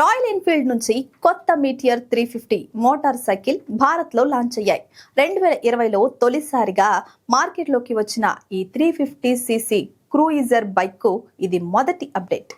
Royal Enfield నుంచి కొత్త Meteor three fifty motor cycle భారత్లో లాంచ్ అయ్యాయి. రెండు వేల ఇరవైలో తొలిసారిగా మార్కెట్లోకి వచ్చిన ఈ త్రీ ఫిఫ్టీ సీసీ క్రూయిజర్ బైక్కు ఇది మొదటి అప్డేట్.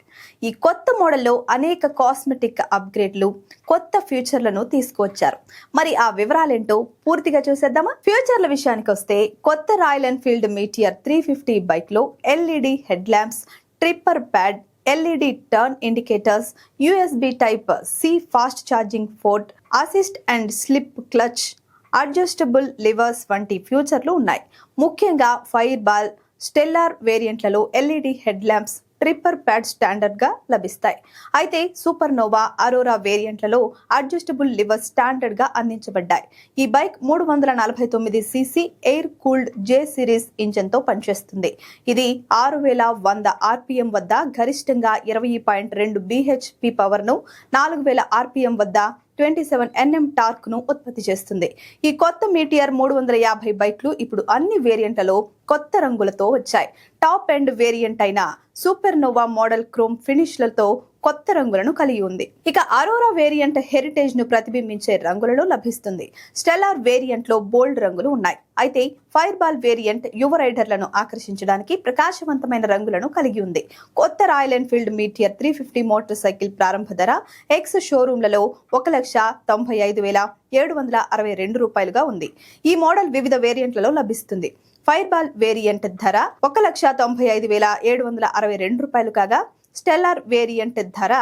ఈ కొత్త మోడల్లో అనేక కాస్మెటిక్ అప్గ్రేడ్లు కొత్త ఫ్యూచర్లను తీసుకువచ్చారు. మరి ఆ వివరాలేంటో పూర్తిగా చూసేద్దామా? ఫ్యూచర్ల విషయానికి వస్తే కొత్త Royal Enfield Meteor three fifty బైక్లో LED head lamps tripper pad LED turn indicators USB type C fast charging port assist and slip clutch adjustable levers వంటి ఫ్యూచర్లు ఉన్నాయి. ముఖ్యంగా fire ball stellar వేరియంట్లలో LED head lamps tripper pad స్టాండర్డ్గా లభిస్తాయి. అయితే super Noah Arora వేరియంట్లలో adjustable lever స్టాండర్డ్గా అందించబడ్డాయి. ఈ బైక్ మూడు వందల నలభై తొమ్మిది CC air cooled J series ఇంజన్తో పనిచేస్తుంది. ఇది ఆరు వేల వంద ఆర్పిఎం వద్ద గరిష్టంగా ఇరవై పాయింట్ రెండు బిహెచ్పి పవర్ను నాలుగు వేల ఆర్పిఎం వద్ద ట్వంటీ సెవెన్ ఎన్ఎం టార్క్ను ఉత్పత్తి చేస్తుంది. ఈ కొత్త మీటియర్ మూడు వందల యాభై బైక్లు ఇప్పుడు అన్ని వేరియంట్లలో కొత్త రంగులతో వచ్చాయి. టాప్ ఎండ్ వేరియంట్ అయిన సూపర్ నోవా మోడల్ క్రోమ్ ఫినిష్లతో కొత్త రంగులను కలిగి ఉంది. ఇక అరోరా వేరియంట్ హెరిటేజ్ను ప్రతిబింబించే రంగులలో లభిస్తుంది. స్టెలార్ వేరియంట్లో బోల్డ్ రంగులు ఉన్నాయి. అయితే ఫైర్ బాల్ వేరియంట్ యువ రైడర్లను ఆకర్షించడానికి ప్రకాశవంతమైన రంగులను కలిగి ఉంది. కొత్త Royal Enfield Meteor three fifty motor cycle ప్రారంభ ధర ఎక్స్ షోరూంలలో ఒక లక్ష తొంభై ఐదు వేల ఏడు వందల అరవై రెండు రూపాయలుగా ఉంది. ఈ మోడల్ వివిధ వేరియంట్లలో లభిస్తుంది. ఫైర్ బాల్ వేరియంట్ ధర ఒక లక్ష తొంభై ఐదు వేల ఏడు వందల అరవై రెండు రూపాయలు కాగా స్టెల్లార్ వేరియంట్ ధర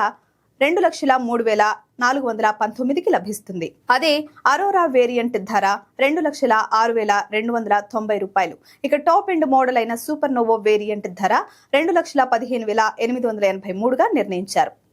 రెండు లక్షల మూడు వేల నాలుగు వందల పంతొమ్మిదికి లభిస్తుంది. అదే అరోరా వేరియంట్ ధర రెండు లక్షల ఆరు వేల రెండు వందల తొంభై రూపాయలు. ఇక టాప్ ఎండ్ మోడల్ అయిన సూపర్ నోవో వేరియంట్ ధర రెండు లక్షల పదిహేను వేల ఎనిమిది వందల ఎనభై మూడుగా నిర్ణయించారు.